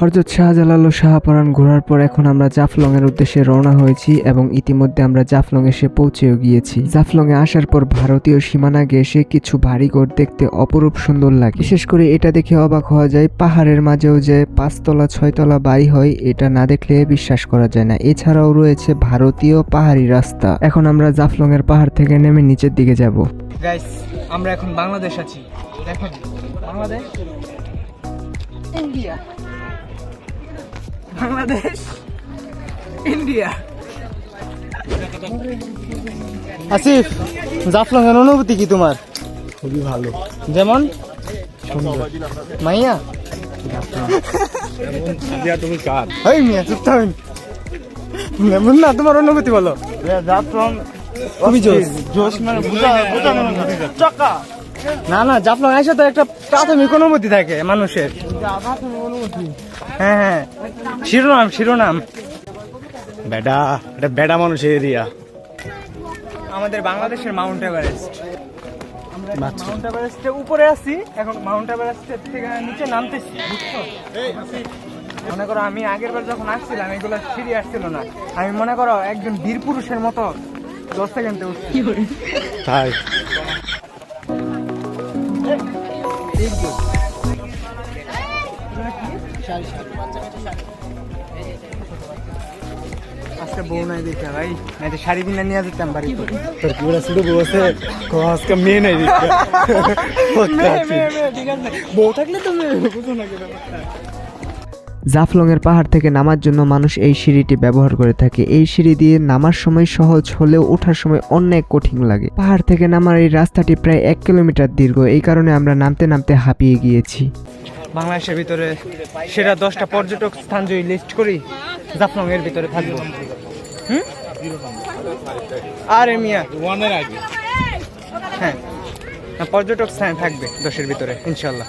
হরজত শাহজালাল ও শাহপরান ঘোরার পর এখন আমরা জাফলং এর উদ্দেশ্যে রওনা হয়েছি এবং ইতিমধ্যে আমরা জাফলং এসে পৌঁছেও গিয়েছি। জাফলং এ আসার পর ভারতীয় সীমানা ঘেঁষে কিছু বাড়িঘর দেখতে অপরূপ সুন্দর লাগে। বিশেষ করে এটা দেখে অবাক হওয়া যায়, পাহাড়ের মাঝেও যে পাঁচতলা, ছয়তলা বাড়ি হয়, এটা না দেখলে বিশ্বাস করা যায় না। এছাড়াও রয়েছে ভারতীয় পাহাড়ি রাস্তা। এখন আমরা জাফলং এর পাহাড় থেকে নেমে নিচের দিকে যাব। আমরা এখন বাংলাদেশ আছি। বাংলাদেশ? ইন্ডিয়া। বাংলাদেশ ইন্ডিয়া। আসিফ জাফলং এর অনুভূতি কি তোমার? খুবই ভালো। যেমন? মাইয়া? তুমি কার? এই মিয়া চুপ থাকুন যেমন না তোমার অনুভূতি বলো। জাফলং খুবই জোশ। মানে বুঝা বোঝানো চাকা না না জাফলং এসে তো একটা প্রাথমিক অনুভূতি থাকে মানুষের। হ্যাঁ হ্যাঁ শিরোনাম শিরোনাম বেডা এটা বেডা মানুষের এরিয়া আমাদের বাংলাদেশের মাউন্ট এভারেস্ট আমরা মাউন্ট এভারেস্টের উপরে আছি এখন মাউন্ট এভারেস্টের থেকে নিচে নামতেছি বুঝছ মনে করো আমি আগের বার যখন আসছিলাম এগুলো সিঁড়ি আসছিল না আমি মনে করো একজন বীর পুরুষের মতো দশ সেকেন্ডে উঠছি তাই আজকে বউ নাই দেখে ভাই। নাই তো শাড়ি কিনে নিয়ে যেতাম বাড়ি তোর কি বলে শুধু বসে আজকে মেয়ে নাই দিচ্ছে ঠিক আছে। বউ থাকলে তো বুঝো না কি ব্যাপারটা জাফলং পাহাড় থেকে নামার জন্য মানুষ এই সিঁড়িটি ব্যবহার করে থাকে। এই সিঁড়ি দিয়ে নামার সময় সহজ হলেও ওঠার সময় অনেক কঠিন লাগে। পাহাড় থেকে নামার এই রাস্তাটি প্রায় এক কিলোমিটার দীর্ঘ। এই কারণে আমরা নামতে নামতে হাঁপিয়ে গিয়েছি। বাংলাদেশের ভিতরে সেরা দশটা পর্যটক স্থান যদি লিস্ট করি জাফলং এর ভিতরে থাকব। হুম? আর মিয়া। ওয়ানের আগে। হ্যাঁ। পর্যটক স্থান থাকবে দশের ভিতরে ইনশাল্লাহ।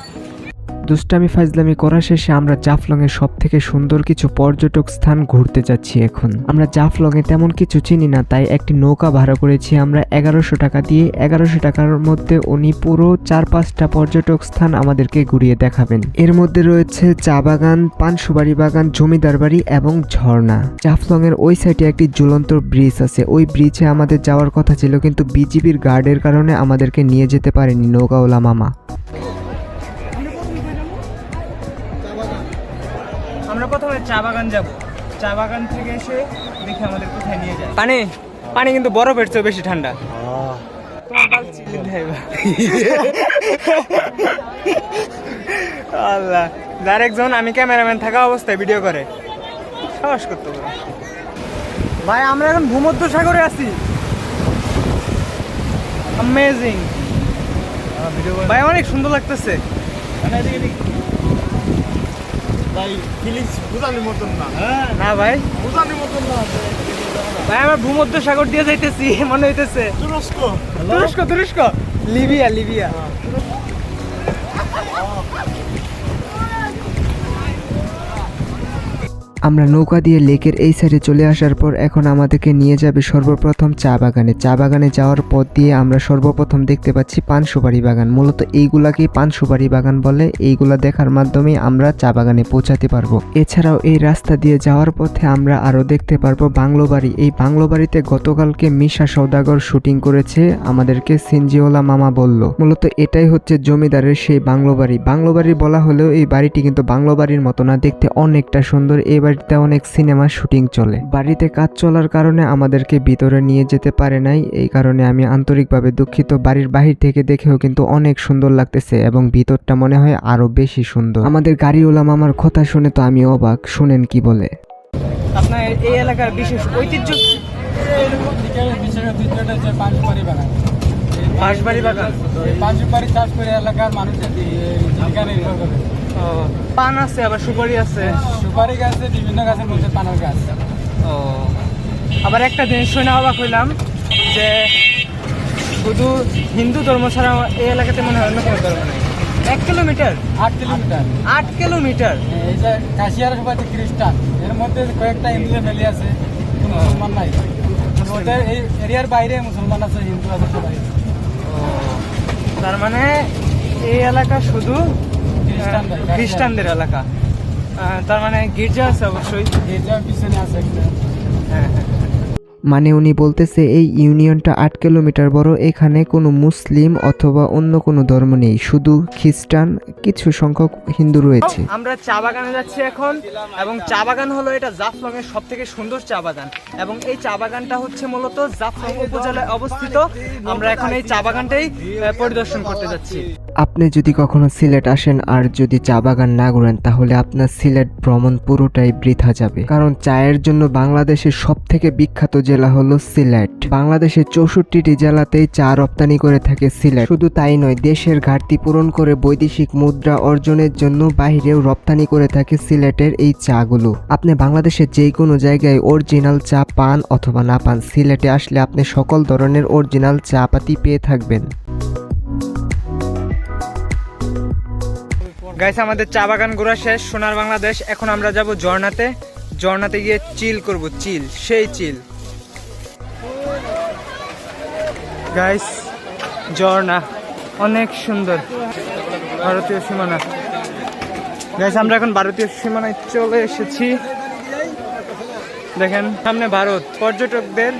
দুষ্টামি ফাজলামি করা শেষে আমরা জাফলং এর সব থেকে সুন্দর কিছু পর্যটক স্থান ঘুরতে যাচ্ছি এখন। আমরা জাফলং এ তেমন কিছু চিনি না, তাই একটি নৌকা ভাড়া করেছি আমরা এগারোশো টাকা দিয়ে। এগারোশো টাকার মধ্যে উনি পুরো চার পাঁচটা পর্যটক স্থান আমাদেরকে ঘুরিয়ে দেখাবেন। এর মধ্যে রয়েছে চা বাগান পান সুপারি বাগান, জমিদার বাড়ি এবং ঝর্ণা। জাফলং এর ওই সাইডে একটি ঝুলন্ত ব্রিজ আছে। ওই ব্রিজে আমাদের যাওয়ার কথা ছিল, কিন্তু বিজিবির গার্ডের কারণে আমাদেরকে নিয়ে যেতে পারেনি নৌকাওয়ালা মামা। আমরা চা বাগান যাব। চা বাগান থেকে এসে দেখি আমাদের কোথায় নিয়ে যায়। পানি পানি কিন্তু বরফের চেয়ে বেশি ঠান্ডা। দেবা আল্লাহ যার একজন আমি ক্যামেরাম্যান থাকা অবস্থায় ভিডিও করে। সাহস করতে পারে ভাই আমরা এখন ভূমধ্য সাগরে আছি অ্যামেজিং ভাই অনেক সুন্দর লাগতেছে। ভাই ফিলিংস বুঝানোর মতন না। হ্যাঁ। না ভাই। বুঝানোর মতন না ভাই আমরা ভূমধ্য সাগর দিয়ে যাইতেছি মনে হইতেছে। তুরস্ক। তুরস্ক তুরস্ক। Libya Libya. আমরা নৌকা দিয়ে লেকের এই সাইডে চলে আসার পর এখন আমাদেরকে নিয়ে যাবে সর্বপ্রথম চা বাগানে। চা বাগানে যাওয়ার পথ দিয়ে আমরা সর্বপ্রথম দেখতে পাচ্ছি পান সুপারি বাগান। মূলত এইগুলাকেই পান সুপারি বাগান বলে। এইগুলা দেখার মাধ্যমে আমরা চা বাগানে পৌঁছাতে পারব। এছাড়াও এই রাস্তা দিয়ে যাওয়ার পথে আমরা আরও দেখতে পারব বাংলো বাড়ি এই বাংলো বাড়িতে গতকালকে মিশা সৌদাগর শুটিং করেছে আমাদেরকে সিনজিওলা মামা বলল। মূলত এটাই হচ্ছে জমিদারের সেই বাংলো বাড়ি বাংলো বাড়ি বলা হলেও এই বাড়িটি কিন্তু বাংলো বাড়ির মতো না। দেখতে অনেকটা সুন্দর। এই বাড়িতে অনেক সিনেমা শুটিং চলে। বাড়িতে কাজ চলার কারণে আমাদেরকে ভিতরে নিয়ে যেতে পারে নাই এই কারণে আমি আন্তরিকভাবে দুঃখিত। বাড়ির বাহির থেকে দেখেও কিন্তু অনেক সুন্দর লাগতেছে এবং ভিতরটা মনে হয় আরও বেশি সুন্দর। আমাদের গাড়িওয়ালা মামার কথা শুনে তো আমি অবাক শুনেন কি বলে? আপনার এই এলাকার বিশেষ ঐতিহ্য? বাগান। চাষ করে এলাকার মানুষের জীবিকা নির্ভর করে পান আছে আবার সুপারি আছে। সুপারি গাছে বিভিন্ন গাছের মধ্যে পানের গাছ। ও আবার একটা জিনিস শুনে অবাক হইলাম যে শুধু হিন্দু ধর্ম ছাড়া এই এলাকাতে মনে হয় অন্য কোনো ধর্ম নেই। এক কিলোমিটার? আট কিলোমিটার। আট কিলোমিটার? এই যে কাশিয়ারা সবাই খ্রিস্টান এর মধ্যে কয়েকটা হিন্দু ফ্যামিলি আছে মুসলমান নাই। ওদের এই এরিয়ার বাইরে মুসলমান আছে হিন্দু আছে সবাই। তার মানে এই এলাকা শুধু খ্রিস্টানদের, এলাকা। তার মানে গির্জা আছে অবশ্যই। গির্জার পিছনে আছে একটা। হ্যাঁ হ্যাঁ। মানে উনি বলতেছে এই ইউনিয়নটা আট কিলোমিটার বড়। এখানে কোনো মুসলিম অথবা অন্য কোনো ধর্ম নেই। শুধু খ্রিস্টান কিছু সংখ্যক হিন্দু রয়েছে। আমরা চা বাগানে যাচ্ছি এখন এবং চা বাগান হলো এটা জাফলং এর সব থেকে সুন্দর চা বাগান। এবং এই চা বাগানটা হচ্ছে মূলত জাফলং উপজেলায় অবস্থিত। আমরা এখন এই চা বাগানটাই পরিদর্শন করতে যাচ্ছি। আপনি যদি কখনো সিলেট আসেন আর যদি চা বাগান না ঘুরেন, তাহলে আপনার সিলেট ভ্রমণ পুরোটাই বৃথা যাবে। কারণ চায়ের জন্য বাংলাদেশের সব থেকে বিখ্যাত জেলা হলো সিলেট। বাংলাদেশের চৌষট্টিটি জেলাতেই চা রপ্তানি করে থাকে সিলেট। শুধু তাই নয়, দেশের ঘাটতি পূরণ করে বৈদেশিক মুদ্রা অর্জনের জন্য বাইরেও রপ্তানি করে থাকে সিলেটের এই চাগুলো। আপনি বাংলাদেশের যে কোনো জায়গায় অরিজিনাল চা পান অথবা না পান, সিলেটে আসলে আপনি সকল ধরনের অরিজিনাল চা পাতি পেয়ে থাকবেন। গাইস আমাদের চা বাগান ঘোরা শেষ, সোনার বাংলাদেশ। এখন আমরা যাব ঝর্ণাতে। ঝর্ণাতে গিয়ে চিল করব, চিল, সেই চিল। গাইস ঝর্ণা, অনেক সুন্দর। ভারতীয় সীমানা। গাইস আমরা এখন ভারতীয় সীমানায় চলে এসেছি। দেখেন, সামনে ভারত। পর্যটকদের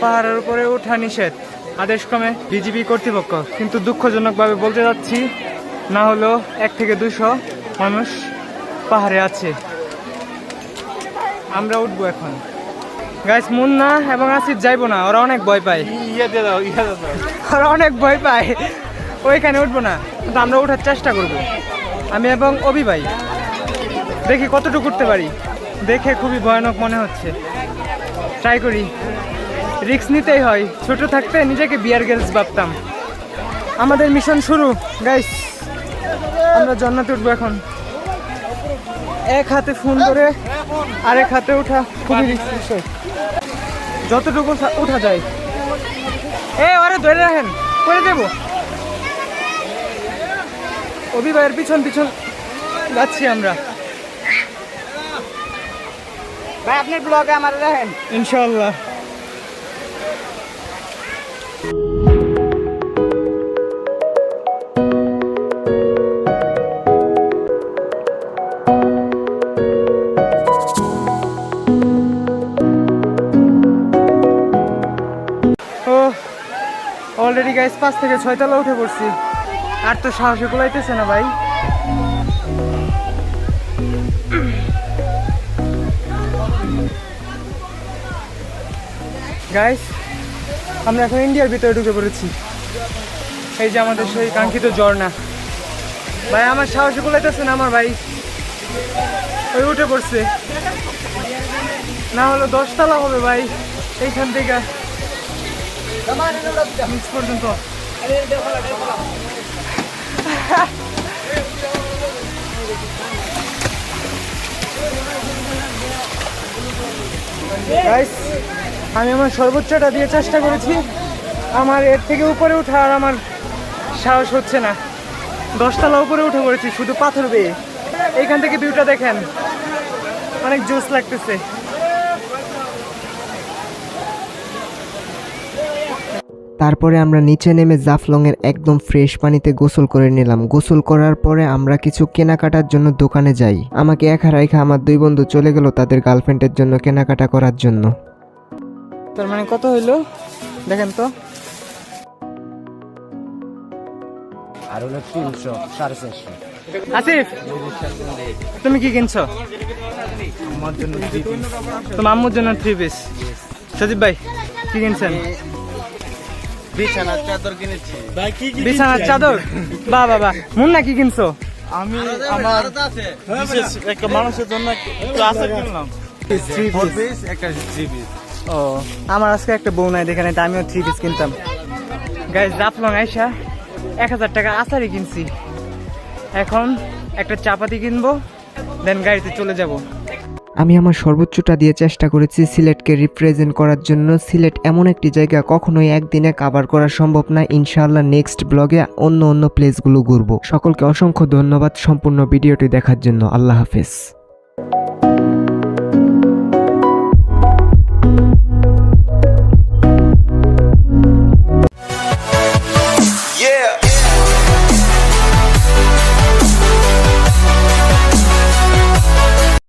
পাহাড়ের উপরে ওঠা নিষেধ। আদেশক্রমে বিজিবি কর্তৃপক্ষ। কিন্তু দুঃখজনকভাবে বলতে যাচ্ছি না হলেও এক থেকে দুশো মানুষ পাহাড়ে আছে। আমরা উঠবো এখন। গাইস মুন্না এবং আসিফ যাইবো না ওরা অনেক ভয় পায়। ইয়ে ইয়ে ওরা অনেক ভয় পায়। ওইখানে উঠবো না কিন্তু আমরা ওঠার চেষ্টা করব। আমি এবং অভি ভাই। দেখি কতটুকু উঠতে পারি। দেখে খুবই ভয়ানক মনে হচ্ছে। ট্রাই করি। রিস্ক নিতেই হয়। ছোট থাকতে নিজেকে বিয়ার গেলস ভাবতাম। আমাদের মিশন শুরু। গাইস আমরা জান্নাতে উঠবো এখন। এক হাতে ফোন করে আরেক হাতে ওঠা খুবই রিস্ক যতটুকু উঠা যায়। এ আরে ধরে রাখেন করে দেবো অভি ভাইয়ের পিছন পিছন যাচ্ছি আমরা। ভাই আপনার ব্লগে আমার রাখেন ইনশাল্লাহ অলরেডি গাইস পাঁচ থেকে ছয়তলা উঠে পড়ছি। আর তো সাহসে কুলাইতেছে না ভাই। গাইস আমরা এখন ইন্ডিয়ার ভিতরে ঢুকে পড়েছি। এই যে আমাদের সেই কাঙ্ক্ষিত ঝর্ণা। ভাই, আমার সাহসে কুলাইতেছে না আমার ভাই। ওই উঠে পড়ছে। না হলো দশতলা হবে ভাই, এইখান থেকে। পর্যন্ত আমি আমার সর্বোচ্চটা দিয়ে চেষ্টা করেছি। আমার এর থেকে উপরে ওঠা আর আমার সাহস হচ্ছে না। দশতলা উপরে উঠে পড়েছি, শুধু পাথর বেয়ে এইখান থেকে ভিউটা দেখেন। অনেক জোস লাগতেছে। তারপরে আমরা নিচে নেমে জাফলংয়ের একদম ফ্রেশ পানিতে গোসল করে নিলাম। গোসল করার পরে আমরা কিছু কেনাকাটার জন্য দোকানে যাই। আমাকে একা রাইখা আমার দুই বন্ধু চলে গেল তাদের গার্লফ্রেন্ডের জন্য কেনাকাটা করার জন্য। তার মানে কত হইল? দেখেন তো। আর হলো তিনশো সাড়ে চারশো। আসিফ তুমি কি কিনছো? আমার জন্য। তোমার আম্মুর জন্য থ্রি পিস সজীব ভাই কি কিনছেন? বিছানার চাদর কিনেছি। ভাই কি কি বিছানার চাদর? বাহ বাহ বাহ। মুন্না কি কিনছো? আমি আমার বিশেষ একটা মানুষের জন্য একটু আচার কিনলাম। ফোর পিস একটা থ্রি পিস ও আমার আজকে একটা বউ নাই দেখেন এটা আমিও থ্রি পিস কিনতাম। গাইজ জাফলং আইসা এক হাজার টাকা আচারি কিনছি। এখন একটা চাপাতি কিনবো দেন গাড়িতে চলে যাব। আমি আমার সর্বোচ্চটা দিয়ে চেষ্টা করেছি সিলেটকে রিপ্রেজেন্ট করার জন্য। সিলেট এমন একটি জায়গা কখনোই একদিনে কাভার করা সম্ভব না। ইনশাআল্লাহ নেক্সট ব্লগে অন্য অন্য প্লেসগুলো ঘুরবো। সকলকে অসংখ্য ধন্যবাদ সম্পূর্ণ ভিডিওটি দেখার জন্য। আল্লাহ হাফেজ।